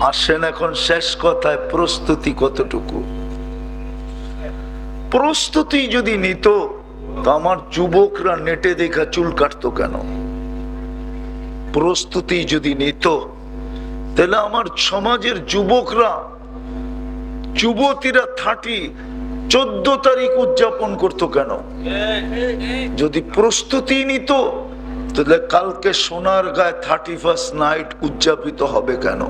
আসেন এখন শেষ কথায় প্রস্তুতি কতটুকু? প্রস্তুতি যদি নিত তো আমার যুবকরা নেটে দেখা চুল কাটতো কেন? প্রস্তুতি যদি নিত তাহলে আমার সমাজের যুবকরা যুবতীরা থার্টি চোদ্দ তারিখ উদযাপন করতো কেন? যদি প্রস্তুতি নিত তাহলে কালকে সোনার গায়ে থার্টি ফার্স্ট নাইট উদযাপিত হবে কেন?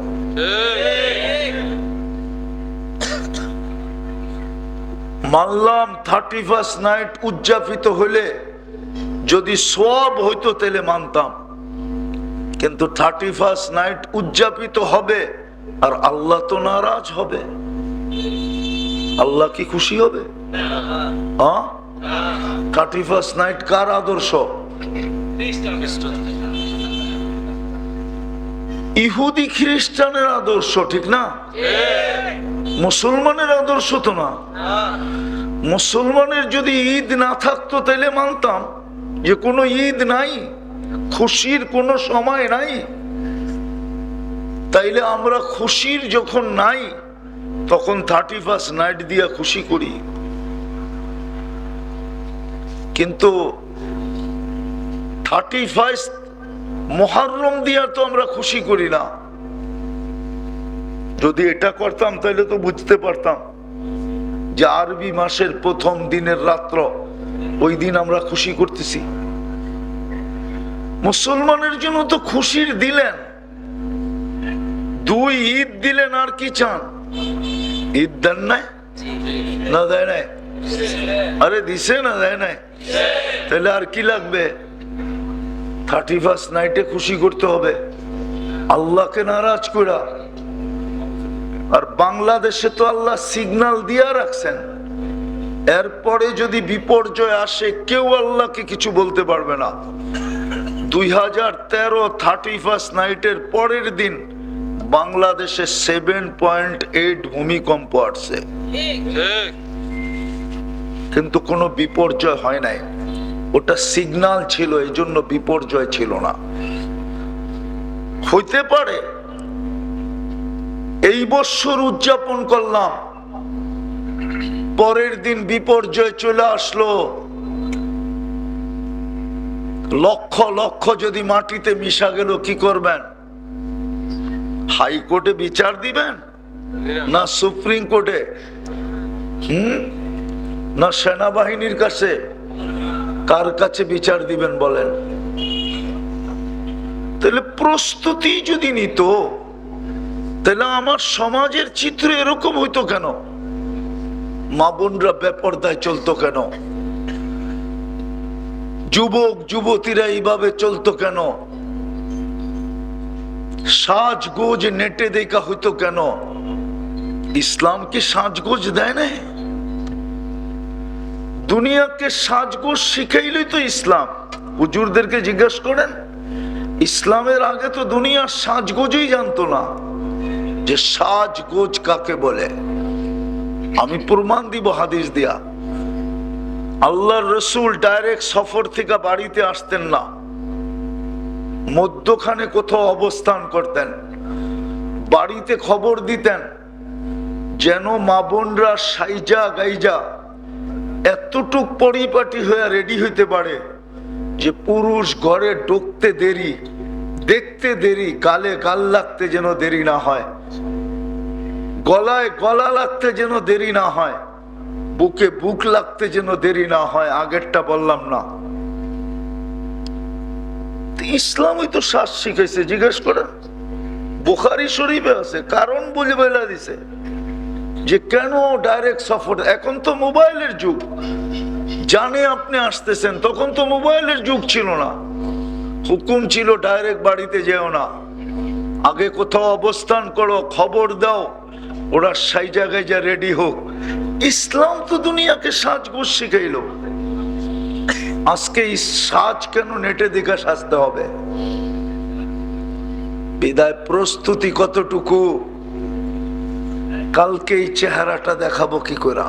মানলাম থার্টি ফার্স্ট নাইট উদযাপিত হলে যদি সব হইতো তেলে মানতাম। কিন্তু থার্টি ফার্স্ট নাইট উদযাপিত হবে আর আল্লাহ তো নারাজ হবে। আল্লাহ কি খুশি হবে? থার্টি ফার্স্ট নাইট কার আদর্শ? ইহুদি খ্রিস্টানের আদর্শ, ঠিক না? মুসলমানের আদর্শ তো না। মুসলমানের যদি ঈদ না থাকতো, তাহলে মানতাম যে কোনো ঈদ নাই, খুশির কোনো সময় নাই। তাইলে আমরা খুশির যখন নাই, তখন থার্টি ফার্স্ট নাইট দিয়া খুশি করি। কিন্তু থার্টি ফার্স্ট মহারম দিয়া তো আমরা খুশি করি না। যদি এটা করতাম, তাহলে তো বুঝতে পারতাম যে আরবি মাসের প্রথম দিনের রাত্র, ওই দিন আমরা খুশি করতেছি। মুসলমানের জন্য তো খুশির দিলেন। দুই ঈদ দিলেন, আর কি চান? ঈদ দেন নাই? না দেয় নাই? আরে দিছে না দেয় নাই? তাহলে আর কি লাগবে? থার্টি ফার্স্ট নাইটে খুশি করতে হবে আল্লাহকে নারাজ করা আর বাংলাদেশে তো আল্লাহ সিগনাল দিয়া রাখছেন। এরপরে যদি বিপর্যয় আসে কেউ আল্লাহকে কিছু বলতে পারবে না। দুই হাজার তেরো থার্টি ফার্স্ট নাইটের পরের দিন বাংলাদেশে সেভেন পয়েন্ট এইট ভূমিকম্প আসছে। কিন্তু কোনো বিপর্যয় হয় নাই। ওটা সিগনাল ছিল এই জন্য বিপর্যয় ছিল না। হইতে পারে, এই বৎসর উদযাপন করলাম, পরের দিন বিপর্যয় চলে আসলো। লক্ষ লক্ষ যদি মাটিতে মিশা গেল, কি করবেন? হাইকোর্টে বিচার দিবেন? না সুপ্রিম কোর্টে? হুম? না সেনাবাহিনীর কাছে? কার কাছে বিচার দিবেন বলেন? তাহলে প্রস্তুতি যদি নিত, তাহলে আমার সমাজের চিত্র এরকম হইতো কেন? মা বোনরা বেপরদায় চলতো কেন? যুবক, যুবতীরা এইভাবে চলতো কেন? সাজগোজ নেটে দেখা হইতো কেন? ইসলাম কি সাজগোজ দেয় না দুনিয়াকে সাজগোজ শিখাইলেই তো ইসলাম। হুজুরদেরকে জিজ্ঞেস করেন, ইসলামের আগে তো দুনিয়া সাজগোজই জানতো না। যে সাজগোজ কাকে বলে? আমি প্রমাণ দিব হাদিস দিয়া। আল্লাহর রসুল ডাইরেক্ট সফর থেকে বাড়িতে আসতেন না। মধ্যখানে কোথাও অবস্থান করতেন। বাড়িতে খবর দিতেন, যেন মা বোনরা সাইজা গাইজা এতটুক পরিপাটি হয়ে রেডি হইতে পারে যে পুরুষ ঘরে ঢুকতে দেরি, দেখতে দেরি, গালে গাল লাগতে যেন দেরি না হয়। গলায় গলা লাগতে যেন দেরি না হয়। বুকে বুক লাগতে যেন দেরি না হয়, আগেরটা বললাম না। ইসলামই তো শ্বাস শিখাইছে, জিজ্ঞেস করে বুখারি শরীফে আছে, কারণ বলে বেলা দিছে। যে কেন ডাইরেক্ট সফর? এখন তো মোবাইলের যুগ। জানে আপনি আসতেছেন, তখন তো মোবাইলের যুগ ছিল না। হুকুম ছিল ডাইরেক্ট বাড়িতে যেও না। আগে কোথাও অবস্থান করো, খবর দাও, ওরা সেই জায়গায় যা রেডি হোক। ইসলাম তো দুনিয়াকে সাজগোজ শিখাইল। আজকে এই সাজ কেন নেটে দেখা সাজতে হবে? বিদায় প্রস্তুতি কতটুকু? কালকে এই চেহারাটা দেখাবো কি করে?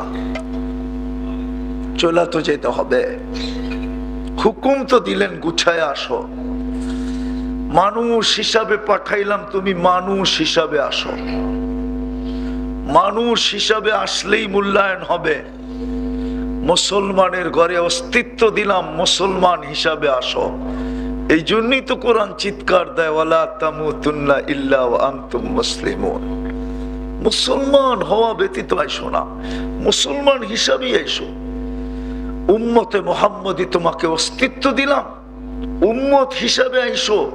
চলা তো যেতে হবে। হুকুম তো দিলেন, গুছায় আসো। মানুষ হিসাবে পাঠাইলাম, তুমি মানুষ হিসাবে আসো। মানুষ হিসাবে আসলেই মূল্যায়ন হবে। মুসলমানের ঘরে অস্তিত্ব দিলাম, মুসলমান হিসাবে আসো। এই জন্যই তো কোরআন চিৎকার দেয়, ওয়ালা তামুতুন্না ইল্লা আনতুম মুসলিমুন। মুসলমান হওয়া ব্যতীত আইসো না। মুসলমান হিসাবেই আইসো। উম্মতে মোহাম্মদী তোমাকে অস্তিত্ব দিলাম। উম্মত হিসাবে আইসো।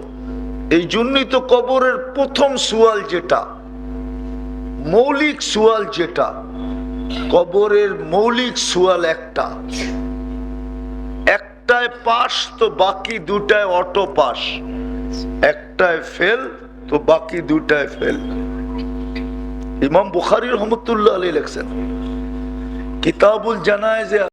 এই জন্যই তো কবরের প্রথম সুয়াল যেটা, মৌলিক সুয়াল যেটা, কবরের মৌলিক সুয়াল একটা। একটায় পাস তো বাকি দুটায় অটো পাস একটায় ফেল তো বাকি দুটায় ফেল। ইমাম বুখারি রহমতুল্লাহ আলী লেখছেন কিতাবুল জানায় যে